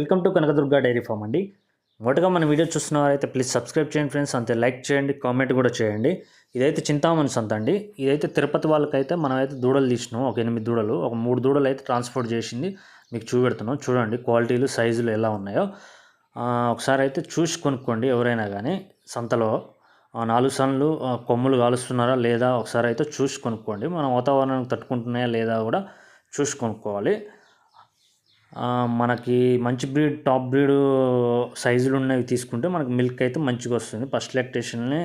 Welcome to Kanakadurga dairy farm అండి. మొదటగా మన వీడియో చూస్తున్నవారైతే ప్లీజ్ సబ్స్క్రైబ్ చేయండి ఫ్రెండ్స్ అంతే లైక్ చేయండి కామెంట్ కూడా చేయండి. ఇదైతే చింతామణి సంత అండి. ఇదైతే తిరుపతి వాళ్ళకైతే మనమైతే దూడలు తీసినాం. ఒక ఎనిమిది దూడలు ఒక మూడు దూడలు అయితే ట్రాన్స్పోర్ట్ చేసింది. మీకు చూపెడుతున్నాం. చూడండి క్వాలిటీలు సైజులు ఎలా ఉన్నాయో. ఒకసారి అయితే చూసి కొనుక్కోండి ఎవరైనా కానీ సంతలో నాలుగు సన్లు కొమ్ములు కాలుస్తున్నారా లేదా? ఒకసారి అయితే చూసి కొనుక్కోండి. మనం వాతావరణానికి తట్టుకుంటున్నాయా లేదా కూడా చూసి కొనుక్కోవాలి. మనకి మంచి బ్రీడ్ టాప్ బ్రీడ్ సైజులు ఉన్నవి తీసుకుంటే మనకి మిల్క్ అయితే మంచిగా వస్తుంది. ఫస్ట్ లాక్టేషన్నే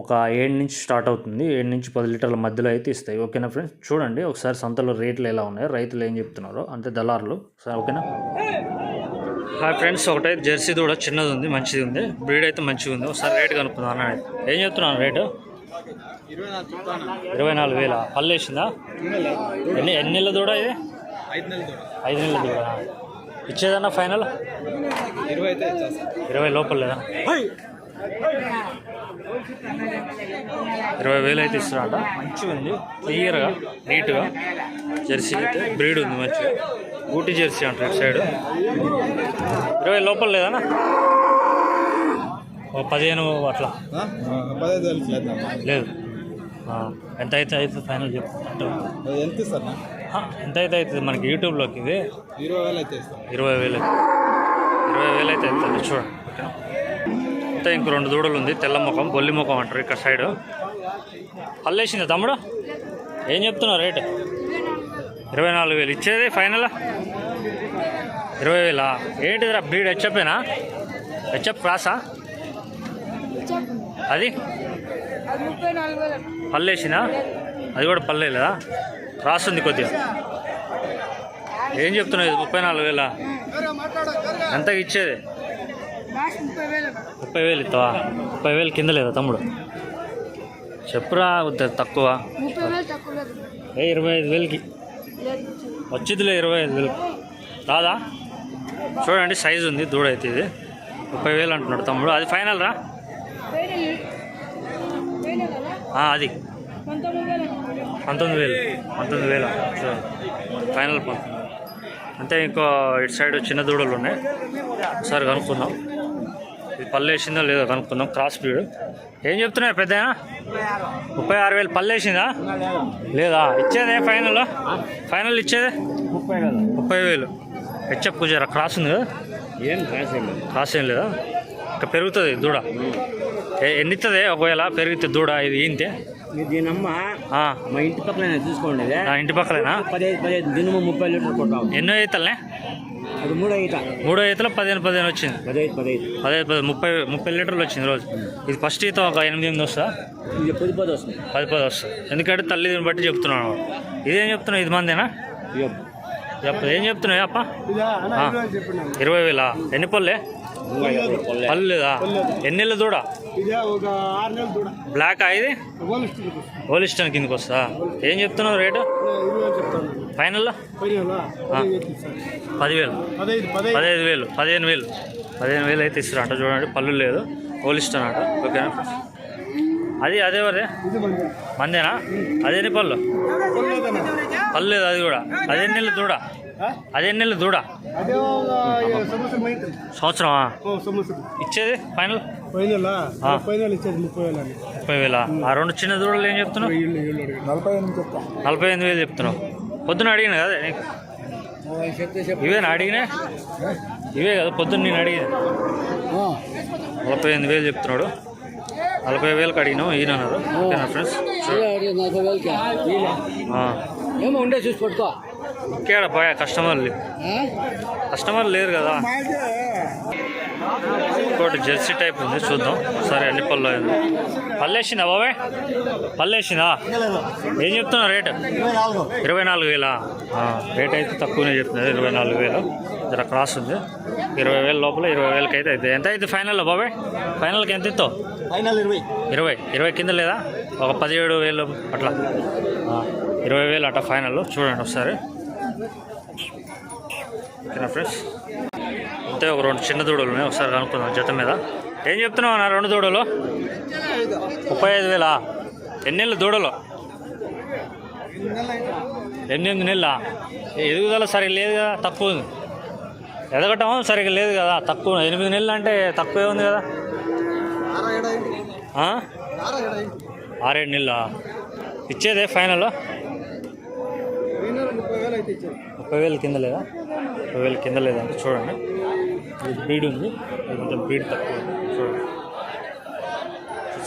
ఒక ఏడు నుంచి స్టార్ట్ అవుతుంది. ఏడు నుంచి పది లీటర్ల మధ్యలో అయితే ఇస్తాయి. ఓకేనా ఫ్రెండ్స్? చూడండి ఒకసారి సంతలో రేట్లు ఎలా ఉన్నాయో? రైతులు ఏం చెప్తున్నారో అంటే దళారులు. సరే ఓకేనా? హాయ్ ఫ్రెండ్స్ ఒకటైతే జెర్సీ దూడ చిన్నది ఉంది మంచిది ఉంది. బ్రీడ్ అయితే మంచిగా ఉంది. ఒకసారి రేట్ కనుక్కుందాం అన్న ఏం చెప్తున్నాను రేటు? ఇరవై నాలుగు వేల. పళ్ళు వేసిందా? ఎన్ని ఎన్ని నెలల దూడ ఇది? ఐదు నెలలు కూడా దూడ ఇచ్చేదన్నా ఫైనల్? ఇరవై అయితే ఇరవై లోపల లేదా? ఇరవై వేలు అయితే ఇస్తారంట మంచిగా ఉంది. క్లియర్గా నీట్గా. జెర్సీ అయితే బ్రీడ్ ఉంది మంచిగా. ఊటీ జెర్సీ అంటారు ఇటు సైడ్. ఇరవై లోపల లేదన్నా ఓ పదిహేను అట్లా. లేదు. ఎంత అయితే అయితే ఫైనల్ చెప్పు. అది ఎంత ఇస్తారు ఎంత అయితే అవుతుంది మనకి యూట్యూబ్లోకి ఇది? ఇరవై వేలు అయితే ఇరవై వేలు. ఇరవై వేలు అయితే అవుతుంది చూడండి ఓకేనా ఇంకా రెండు దూడలు ఉంది. తెల్ల ముఖం బొల్లి ముఖం అంటారు ఇక్కడ సైడ్. పల్లేసింది తమ్ముడు? ఏం చెప్తున్నావు రేటు? ఇరవై నాలుగు వేలు. ఇచ్చేది ఫైనల్? ఇరవై వేలా? ఏంటిదిరా బ్రీడ్ హెచ్ఎప్పేనా హెచ్ఎప్ క్రాసా అది? పల్లేసిందా అది కూడా పల్లె ఉంది కొద్దిగా. ఏం చెప్తున్నావు? ఇది ముప్పై నాలుగు వేల? ఎంతకి ఇచ్చేది? ముప్పై వేలు ఇస్తావా? ముప్పై వేలు కింద లేదా తమ్ముడు? చెప్పురా తక్కువ. ఏ ఇరవై ఐదు వేలకి. వచ్చిందిలే ఇరవై ఐదు వేలు. రాదా? చూడండి సైజు ఉంది దూడ అయితే ఇది. ముప్పై వేలు అంటున్నాడు తమ్ముడు. అది ఫైనల్ రా. అది. పంతొమ్మిది వేలు. పంతొమ్మిది వేలు. ఫైనల్ పంతొమ్మిది అంతే ఇంకో ఇటు సైడ్ చిన్న దూడలు ఉన్నాయి. ఒకసారి కనుక్కుందాం. ఇది పళ్ళు వేసిందో లేదో కనుక్కుందాం. క్రాస్ బ్రీడ్ ఏం చెప్తున్నారు పెద్ద ముప్పై ఆరు వేలు. పళ్ళు వేసిందా? లేదా? ఇచ్చేదే ఫైనల్ ఫైనల్ ఇచ్చేదే? ముప్పై వేలు. ముప్పై వేలు హెచ్ఎఫ్ జర క్రాస్ ఉంది కదా? ఏం కాసేం క్రాస్ ఏం లేదా? ఇంకా పెరుగుతుంది దూడ. ఏ- ఎన్ని ఇస్తుంది ఒకవేళ పెరిగితే దూడ ఇది ఏంటి? దీనమ్మ మా ఇంటి పక్కన చూసుకోండి ఇంటి పక్కలేనా పదిహేను పదిహేను దినము ముప్పై లీటర్ కొట్టాం. ఎన్నో ఈతలనే అది మూడు ఈత. మూడో ఈతలో పదిహేను పదిహేను వచ్చింది. పదహైదు పది ముప్పై ముప్పై లీటర్లు వచ్చింది రోజు. ఇది ఫస్ట్ ఈత ఒక ఎనిమిది ఎనిమిది వస్తుందా? ఇది పది పది వస్తుంది. పది పది వస్తుంది. ఎందుకంటే తల్లిని బట్టి చెప్తున్నాను ఇదేం చెప్తున్నావు? ఇది మందేనా? చెప్ప ఏం చెప్తున్నావు? అప్ప? ఆ. ఇరవై వేలా? ఎన్ని పళ్ళే? పళ్ళు లేదా ఎన్ని నెలలు దూడ. దూడ బ్లాక్ ఇది? హోలిస్టన్ కిందకి వస్తా ఏం చెప్తున్నావు రేటు? ఫైనల్లో? పదివేల. పదహైదు వేలు పదిహేను వేలు. పదిహేను వేలు అయితే ఇస్తారంట చూడండి పళ్ళు లేదు. హోలిస్టన్ అంట ఓకేనా? అది అదే వరే మందేనా? అదేని పళ్ళు? పళ్ళు లేదు అది కూడా. అదే నెలలు దూడ? అదే నెలలు దూడ. సంవత్సరం సంవత్సరమా ఇచ్చేది ఫైనల్? ముప్పై వేలు ఆ రెండు చిన్న దూడలు ఏం చెప్తున్నావు? నలభై ఎనిమిది వేలు చెప్తున్నావు. పొద్దున అడిగిన కదా ఇవేనా అడిగినా? ఇవే కదా పొద్దున్న నేను అడిగింది నలభై ఎనిమిది వేలు చెప్తున్నాడు. నలభై వేలకు అడిగినావు ఈయన అన్నారు. ఓకేనా ఫ్రెండ్స్ ఏమో ఉండే చూసి పట్టుకో. ఇంకేడ పోయా కస్టమర్లు కస్టమర్లు లేరు కదా. ఇంకోటి జెర్సీ టైప్ ఉంది చూద్దాం. సరే అన్ని పళ్ళు అయింది. పళ్ళు వేసిందా బాబాయ్? పళ్ళు వేసిందా ఏం చెప్తున్నా రేటు? ఇరవై నాలుగు వేలా? రేట్ అయితే తక్కువనే చెప్తున్నది ఇరవై నాలుగు వేలు. జర క్రాస్ ఉంది. ఇరవై వేల లోపల ఇరవై వేలకి అయితే అవుతుంది ఎంత అయితే ఫైనల్లో బాబాయ్? ఫైనల్కి ఎంత ఇస్తావు? ఫైనల్ ఇరవై. ఇరవై. ఇరవై కింద లేదా? ఒక పదిహేడు వేలు అట్లా. ఇరవై వేలు అట్లా ఫైనల్. చూడండి ఒకసారి. ఓకేనా ఫ్రెండ్స్? అంతే ఒక రెండు చిన్న దూడలు ఉన్నాయి ఒకసారి కనుక్కుందాం జత మీద. ఏం చెప్తున్నావు అన్న రెండు దూడలు? ముప్పై ఐదు వేలా? ఎన్ని నెలలు దూడలు? ఎనిమిది నెలల ఎదుగుదల సరే లేదు కదా తక్కువ ఉంది. ఎదగటం సరిగ్గా లేదు కదా తక్కువ ఎనిమిది నెలలు అంటే తక్కువే ఉంది కదా? ఆరేడు నెలల? ఇచ్చేదే ఫైనల్? ముప్పై వేలు కింద లేదా? ముప్పై వేలు కింద లేదంటే చూడండి. ఇది బ్రీడ్ ఉంది. ఇది కొంచెం బ్రీడ్ తక్కువ ఉంది. చూడండి.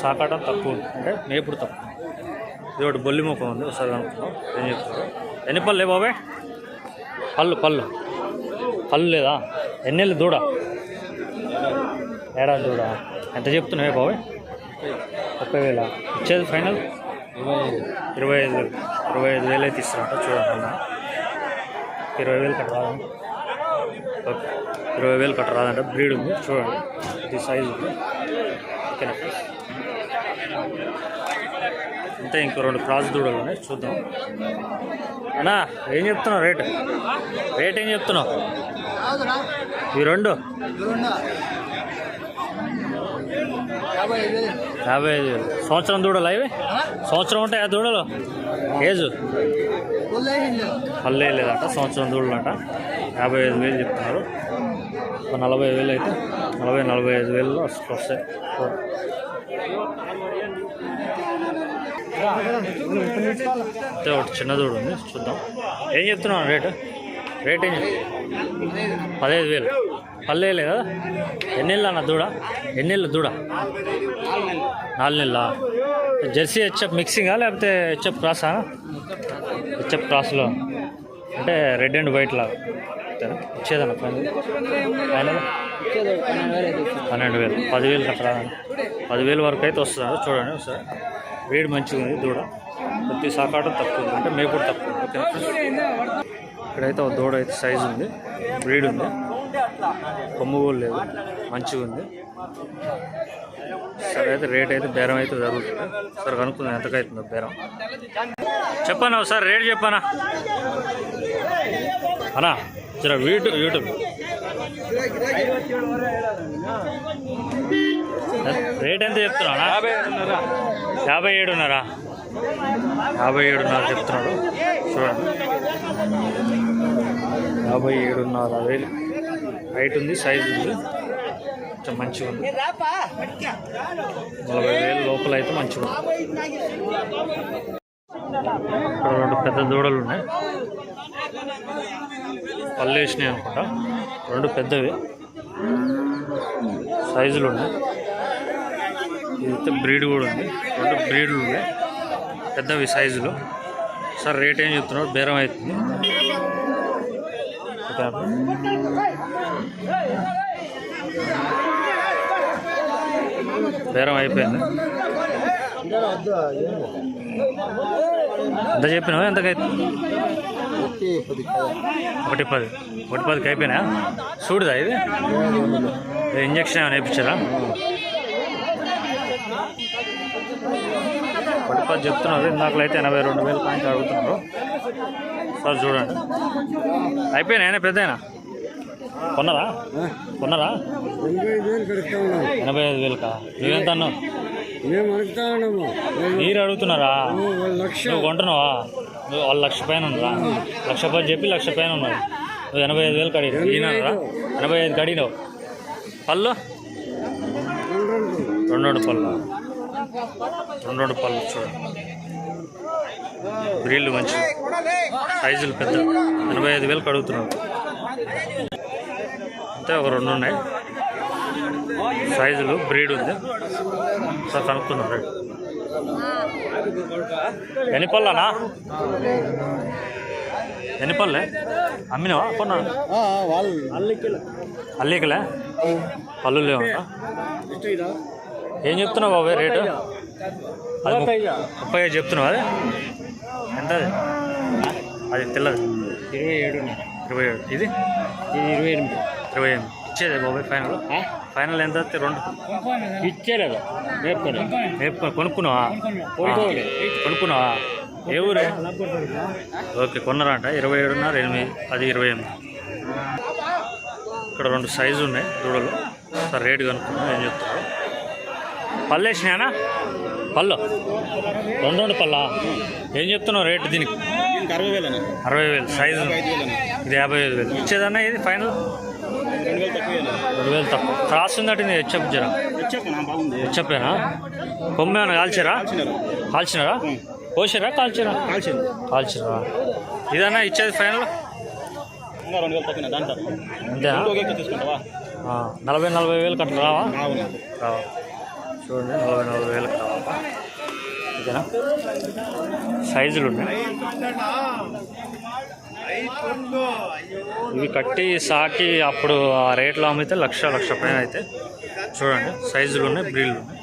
సాకాటం తక్కువ ఉంది. అంటే మేపుడు తక్కువ ఇది ఒకటి బొల్లి ముఖం ఉంది. ఒకసారి కనుక్కుందాం. ఏం చెప్తారు? ఎన్ని పళ్ళు బాబాయ్? పళ్ళు పళ్ళు. పళ్ళు లేదా? ఎన్నెళ్ళు దూడ? ఏడాది దూడ? ఎంత చెప్తున్నావే బాబాయ్? ముప్పై వేల? ఇచ్చేది ఫైనల్? ఇరవై ఐదు. ఇరవై ఐదు. వేలు అయితే ఇస్తారంట చూడండి. ఇరవై వేలు కట్ట రాదండి ఓకే. ఇరవై వేలు కట్ట రాదంట బ్రీడ్ ఉంది. చూడండి. ఇది సైజు ఉంది. ఓకేనా అంతే ఇంకో రెండు క్రాస్ దూడలు ఉన్నాయి. చూద్దాం. అన్నా ఏం చెప్తున్నావు రేట్? రేట్ ఏం చెప్తున్నావు? ఈ రెండు? యాభై ఐదు. వేలు సంవత్సరం దూడలు అవి సంవత్సరం ఉంటాయి ఆ దూడలు? ఏజు? పల్లె లేదంట సంవత్సరం దూడలు అంట యాభై ఐదు వేలు చెప్తున్నారు. ఒక నలభై వేలు అయితే నలభై నలభై ఐదు వేలలో వస్తు- వస్తాయి ఒకటి చిన్న దూడ ఉంది చూద్దాం. ఏం చెప్తున్నావు రేటు? రేట్ ఏం చెప్తున్నావు? పదహైదు వేలు. పల్లె కదా? ఎన్నెళ్ళు అన్న దూడ? ఎన్నెళ్ళు దూడ? నాలుగు నెలల. జెర్సీ హెచ్ఎఫ్ మిక్సింగా లేకపోతే హెచ్ఎఫ్ క్రాసా? హెచ్ఎఫ్ క్రాస్లో. అంటే రెడ్ అండ్ వైట్ లాగా ఇచ్చేదన్న ఫైనల్. పన్నెండు వేలు. పదివేలు కట్టరా? పదివేలు వరకు అయితే వస్తుంది చూడండి ఒకసారి. వేడి మంచిగా ఉంది దూడ. ప్రతి సాకాటం తక్కువ ఉంది. అంటే మేపుడు తక్కువ ఉంది. ఇక్కడైతే ఒక దూడ అయితే సైజు ఉంది. బ్రీడ్ ఉంది. కొమ్ము కూడా లేదు. మంచిగా ఉంది. సరే అయితే రేట్ అయితే బేరం అయితే జరుగుతుంది. సరే కనుక్కుందాం ఎంతకైతుందో బేరం. చెప్పనా ఒకసారి రేట్ చెప్పనా? అన్నా జర యూట్యూబ్ యూట్యూబ్. రేట్ ఎంత చెప్తున్నారా యాభై ఏడున్నరా. యాభై ఏడున్నర చెప్తున్నాడు. చూడండి. యాభై ఏడున్నర వేలు. హైట్ ఉంది సైజ్ ఉంది. కొంచెం మంచిగా ఉంది. నలభై వేలు లోపల అయితే మంచిగా ఉంది. ఇక్కడ రెండు పెద్ద దూడలు ఉన్నాయి. పళ్ళు వేసినాయి అనుకుంటా. రెండు పెద్దవి. సైజులు ఉన్నాయి. ఇదైతే బ్రీడ్ కూడా ఉంది. రెండు బ్రీడ్లు ఉన్నాయి. పెద్దవి సైజులు. సార్ రేట్ ఏం చెప్తున్నారు? బేరం అవుతుంది. బేరం అయిపోయింది. ఎంత చెప్పినావు? ఎంతకైతే ఒకటి పది. ఒకటి పదికి అయిపోయినా? చూడదా ఇది? ఇంజక్షన్ ఏమైనా వేయించారా? ఒకటి పది చెప్తున్నారు. ఇందాకలైతే అయితే ఎనభై రెండు వేలు పాయింట్ అడుగుతున్నారు సార్ చూడండి. అయిపోయినా పెద్దయినా? కొన్నారా? కొన్నారా? ఎనభై ఐదు వేలు వేలుకా? నువ్వెంత అన్నావు? మీరు అడుగుతున్నారా? నువ్వు కొంటున్నావా? నువ్వు లక్ష పైన ఉన్నారా లక్ష పది చెప్పి లక్ష పైన ఉన్నారు నువ్వు ఎనభై ఐదు వేలు కడిగినావు ఈయనరా ఎనభై ఐదు కడిగినావు పళ్ళు? రెండు రెండు పళ్ళు. రెండు రెండు పళ్ళు చూడండి బ్రీళ్ళు మంచి సైజులు పెద్ద. ఎనభై ఐదు వేలు కడుగుతున్నావు అంతే ఒక రెండు ఉన్నాయి. సైజులు బ్రీడ్ ఉంది. సార్ కనుక్కున్నాం రేట్ ఎన్ని పళ్ళనా? ఎన్ని పళ్ళే? అమ్మినావా? కొన్నా అల్లికలే. పళ్ళు లేవంట ఏం చెప్తున్నావు బాబాయ్ రేటు? అది ముప్పై ముప్పై ఐదు చెప్తున్నావు అది? ఎంత అది తెల్లది. ఇరవై ఏడు ఇరవై ఏడు. ఇది? ఇది ఇరవై ఎనిమిది. ఇరవై ఎనిమిది. ఇచ్చేది బాబాయ్ ఫైనల్ ఫైనల్ ఎంత? రెండు. ఇచ్చేలేదు? నేర్పని రేపు కొనుక్కున్నావా. కొనుక్కున్నావా? ఏ ఊరే? ఓకే కొన్నారా అంట ఇరవై ఏడున్నర ఎనిమిది అది ఇరవై ఎనిమిది. ఇక్కడ రెండు సైజు ఉన్నాయి దూడలు సార్ రేటు కనుక్కున్నా ఏం చెప్తారు. పళ్ళు వేసినాయనా? పళ్ళు? రెండు రెండు పళ్ళా? ఏం చెప్తున్నావు రేటు దీనికి? అరవై వేలు అరవై వేలు సైజు. ఇది యాభై ఐదు వేలు. ఇచ్చేదన్నా ఇది ఫైనల్? రెండు వేలు తక్కువ క్రాస్ ఉందట నేను హెచ్చప్ జరా. హెచ్చప్పేనా కొమ్మ ఏమైనా కాల్చారా? కాల్చినారా. కోసారా కాల్చారా కాల్చిరా ఇదన్నా ఇచ్చేది ఫైనల్? అంతేనా? నలభై నలభై వేలు కట్ల రావా రావా. చూడండి నలభై నలభై వేలకు రావా ఓకేనా సైజులు ఉన్నాయి. ఇవి కట్టి సాకి అప్పుడు ఆ రేట్లో అమ్మితే లక్ష లక్ష పైన అయితే. చూడండి సైజులు ఉన్నాయి బ్రీళ్ళు ఉన్నాయి.